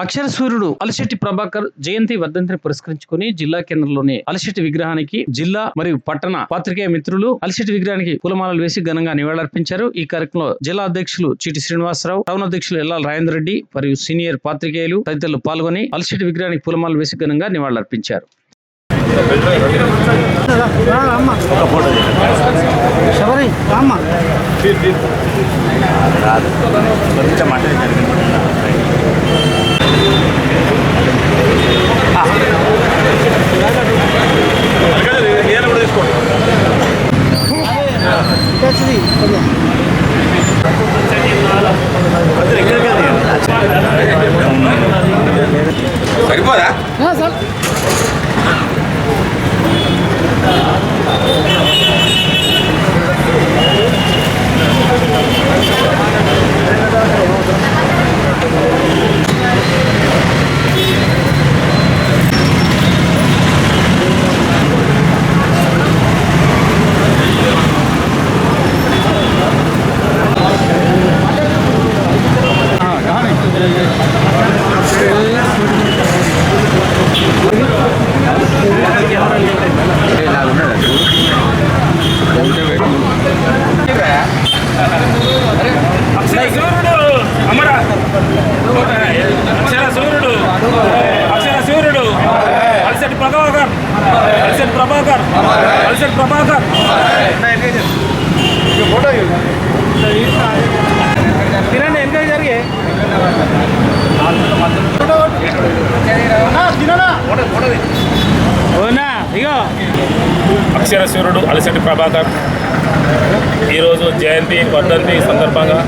అక్షర సూర్యుడు అలశెట్టి ప్రభాకర్ జయంతి వర్ధంతిని పురస్కరించుకుని జిల్లా కేంద్రంలోని అలశెట్టి విగ్రహానికి జిల్లా మరియు పట్టణ పాత్రికేయ మిత్రులు అలశెట్టి విగ్రహానికి పూలమాలలు వేసి ఘనంగా నివాళులర్పించారు. ఈ కార్యక్రమంలో జిల్లా అధ్యక్షులు చీటి శ్రీనివాసరావు టౌన్ అధ్యక్షులు ఎల్లాల రాజేందర్ రెడ్డి మరియు సీనియర్ పాత్రికేయులు తదితరులు పాల్గొని అలశెట్టి విగ్రహానికి పూలమాలలు వేసి ఘనంగా నివాళులర్పించారు. శబరి రామ్మ తెచ్చింది కొంచెం సరిపోదా ఆ, సార్ అక్షర సూర్యుడు అమర అక్షర సూర్యుడు అక్షర సూర్యుడు అలసటి ప్రభాకర్ అలసటి ప్రభాకర్ అలసటి ప్రభాకర్ తినండి ఎంజాయ్ అక్షరశూరుడు అలసటి ప్రభాకర్. ఈరోజు జయంతి వర్ధంతి సందర్భంగా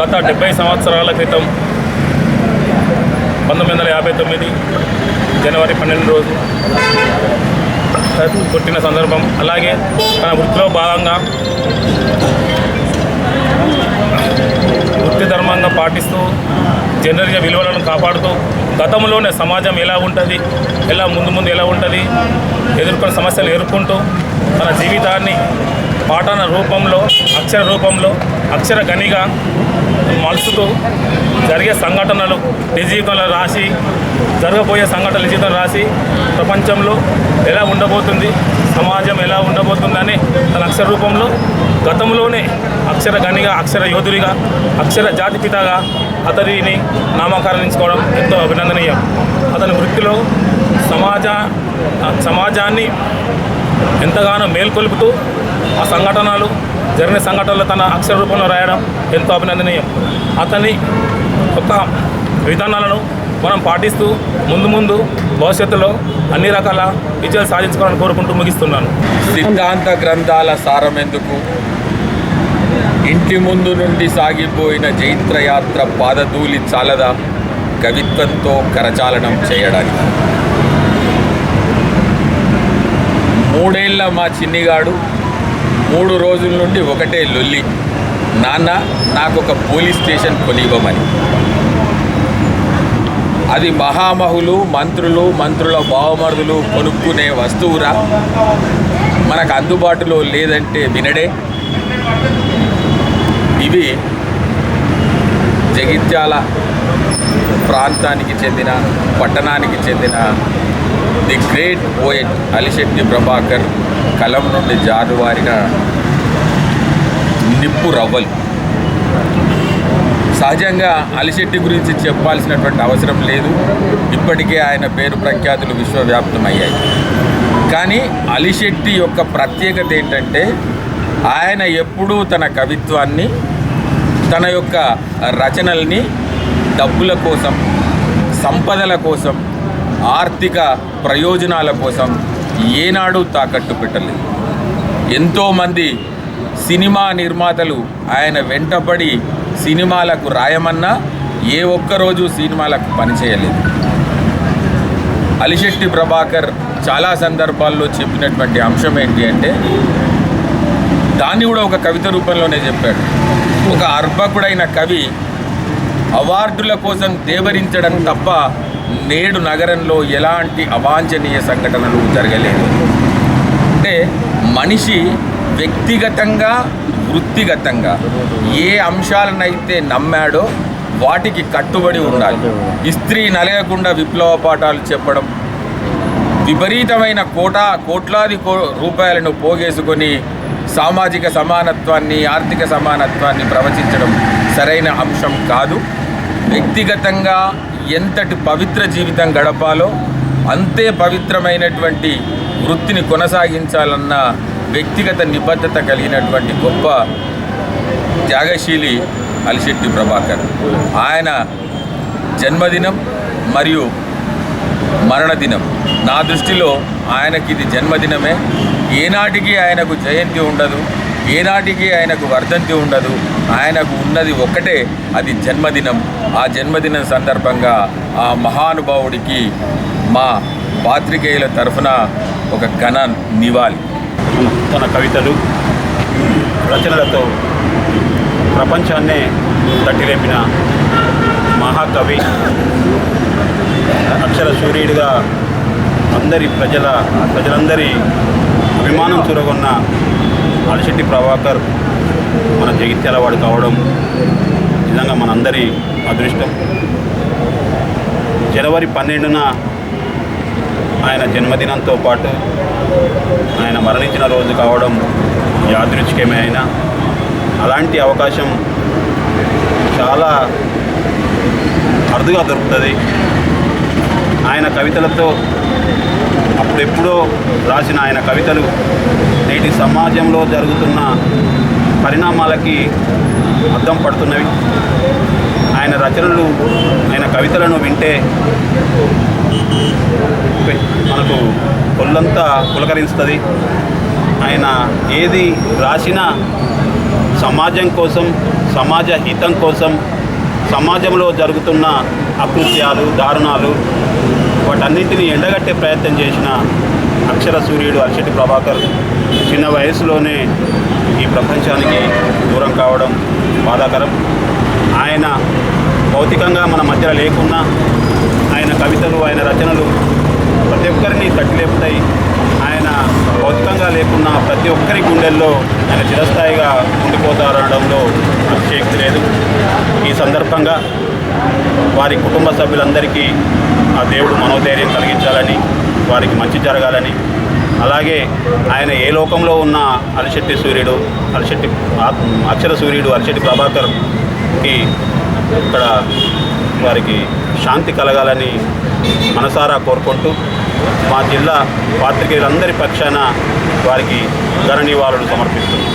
గత డెబ్బై సంవత్సరాల క్రితం పంతొమ్మిది వందల యాభై తొమ్మిది జనవరి పన్నెండు రోజు పుట్టిన సందర్భం. అలాగే తన వృత్తిలో భాగంగా వృత్తి పాటిస్తూ జనరల్గా విలువలను కాపాడుతూ గతంలోనే సమాజం ఎలా ఉంటుంది ఎలా ముందు ముందు ఎలా ఉంటుంది ఎదుర్కొన్న సమస్యలు ఎదుర్కొంటూ తన జీవితాన్ని పాఠన రూపంలో అక్షర రూపంలో అక్షర గనిగా మనసుతో జరిగే సంఘటనలు నిజీవితంలో రాసి జరగబోయే సంఘటనలు నిజ రాసి ప్రపంచంలో ఎలా ఉండబోతుంది సమాజం ఎలా ఉండబోతుందని తన అక్షర రూపంలో గతంలోనే అక్షర గనిగా అక్షర యోధుడిగా అక్షర జాతిపితగా అతడిని నామకరణించుకోవడం ఎంతో అభినందనీయం. అతని వృత్తిలో సమాజ సమాజాన్ని ఎంతగానో మేల్కొల్పుతూ ఆ సంఘటనలు జరిగిన సంఘటనలు తన అక్షర రూపంలో రాయడం ఎంతో అభినందనీయం. అతని యొక్క విధానాలను మనం పాటిస్తూ ముందు ముందు భవిష్యత్తులో అన్ని రకాల విజయాలు సాధించుకోవాలని కోరుకుంటూ ముగిస్తున్నాను. సిద్ధాంత గ్రంథాల సారమెందుకు ఇంటి ముందు నుండి సాగిపోయిన జైత్రయాత్ర పాదధూలి చాలదా? కవిత్వంతో కరచాలనం చేయడానికి. మూడేళ్ళ మా చిన్నిగాడు మూడు రోజుల నుండి ఒకటే లొల్లి. నాన్న నాకు ఒక పోలీస్ స్టేషన్ కొనివ్వమని. అది మహామహులు మంత్రులు మంత్రుల బావమరుదులు కొనుక్కునే వస్తువురా. మనకు అందుబాటులో లేదంటే వినడే. ఇవి జగిత్యాల ప్రాంతానికి చెందిన పట్టణానికి చెందిన the great poet Alishetti Prabhakar కలం నుండి జారువారిన నిప్పు రవ్వలు. సహజంగా అలిశెట్టి గురించి చెప్పాల్సినటువంటి అవసరం లేదు. ఇప్పటికే ఆయన పేరు ప్రఖ్యాతులు విశ్వవ్యాప్తమయ్యాయి. కానీ అలిశెట్టి యొక్క ప్రత్యేకత ఏంటంటే ఆయన ఎప్పుడూ తన కవిత్వాన్ని తన యొక్క రచనల్ని డబ్బుల కోసం సంపదల కోసం ఆర్థిక ప్రయోజనాల కోసం ఏనాడు తాకట్టు పెట్టలేదు. ఎంతోమంది సినిమా నిర్మాతలు ఆయన వెంటపడి సినిమాలకు రాయమన్నా ఏ ఒక్కరోజు సినిమాలకు పనిచేయలేదు అలిశెట్టి ప్రభాకర్ చాలా సందర్భాల్లో చెప్పినటువంటి అంశం ఏంటి అంటే దాన్ని కూడా ఒక కవిత రూపంలోనే చెప్పాడు. ఒక అర్భకుడైన కవి అవార్డుల కోసం దేవరించడం తప్ప నేడు నగరంలో ఎలాంటి అవాంఛనీయ సంఘటనలు జరగలేదు. అంటే మనిషి వ్యక్తిగతంగా వృత్తిగతంగా ఏ అంశాలనైతే నమ్మాడో వాటికి కట్టుబడి ఉండాలి. ఇస్త్రీ నలగకుండా విప్లవ పాఠాలు చెప్పడం విపరీతమైన కోటా కోట్లాది కో రూపాయలను పోగేసుకొని సామాజిక సమానత్వాన్ని ఆర్థిక సమానత్వాన్ని ప్రవచించడం సరైన అంశం కాదు. వ్యక్తిగతంగా ఎంతటి పవిత్ర జీవితం గడపాలో అంతే పవిత్రమైనటువంటి వృత్తిని కొనసాగించాలన్న వ్యక్తిగత నిబద్ధత కలిగినటువంటి గొప్ప త్యాగశీలి అలిశెట్టి ప్రభాకర్. ఆయన జన్మదినం మరియు మరణదినం. నా దృష్టిలో ఆయనకి ఇది జన్మదినమే. ఏనాటికి ఆయనకు జయంతి ఉండదు ఏనాటికి ఆయనకు వర్ధంతి ఉండదు ఆయనకు ఉన్నది ఒక్కటే అది జన్మదినం. ఆ జన్మదినం సందర్భంగా ఆ మహానుభావుడికి మా పాత్రికేయుల తరఫున ఒక ఘన నివాళి. తన కవితలు రచనలతో ప్రపంచాన్నే తట్టిలేపిన మహాకవి అక్షర సూర్యుడిగా అందరి ప్రజల ప్రజలందరి అభిమానం చూరగొన్న అలశెట్టి ప్రభాకర్ మన జగిత్యాలవాడు కావడం నిజంగా మనందరి అదృష్టం. జనవరి పన్నెండున ఆయన జన్మదినంతో పాటు ఆయన మరణించిన రోజు కావడం యాదృచ్ఛికమే అయినా అలాంటి అవకాశం చాలా అరుదుగా దొరుకుతుంది. ఆయన కవితలతో అప్పుడెప్పుడో రాసిన ఆయన కవితలు నేటి సమాజంలో జరుగుతున్న పరిణామాలకి అద్దం పడుతున్నవి. ఆయన రచనలు ఆయన కవితలను వింటే మనకు ఒళ్ళంతా పులకరిస్తుంది ఆయన ఏది రాసినా సమాజం కోసం సమాజ హితం కోసం సమాజంలో జరుగుతున్న అకృత్యాలు దారుణాలు వాటన్నింటినీ ఎండగట్టే ప్రయత్నం చేసిన అక్షర సూర్యుడు అక్షటి ప్రభాకర్ చిన్న వయసులోనే ఈ ప్రపంచానికి దూరం కావడం బాధాకరం. ఆయన భౌతికంగా మన మధ్యలో లేకున్నా ఆయన కవితలు ఆయన రచనలు ప్రతి ఒక్కరిని తట్టిలేపుతాయి. ఆయన భౌతికంగా లేకున్నా ప్రతి ఒక్కరి గుండెల్లో ఆయన చిరస్థాయిగా ఉండిపోతారనడంలో అతిశయక్తి లేదు. ఈ సందర్భంగా వారి కుటుంబ సభ్యులందరికీ ఆ దేవుడు మనోధైర్యం కలిగించాలని వారికి మంచి జరగాలని అలాగే ఆయన ఏ లోకంలో ఉన్న అలిశెట్టి సూర్యుడు అలిశెట్టి ఆత్మ- అక్షర సూర్యుడు అలిశెట్టి ప్రభాకర్ ఇక్కడ వారికి శాంతి కలగాలని మనసారా కోరుకుంటూ మా జిల్లా పాత్రికేయులందరి పక్షాన వారికి ఘన నివాళులు సమర్పిస్తున్నాం.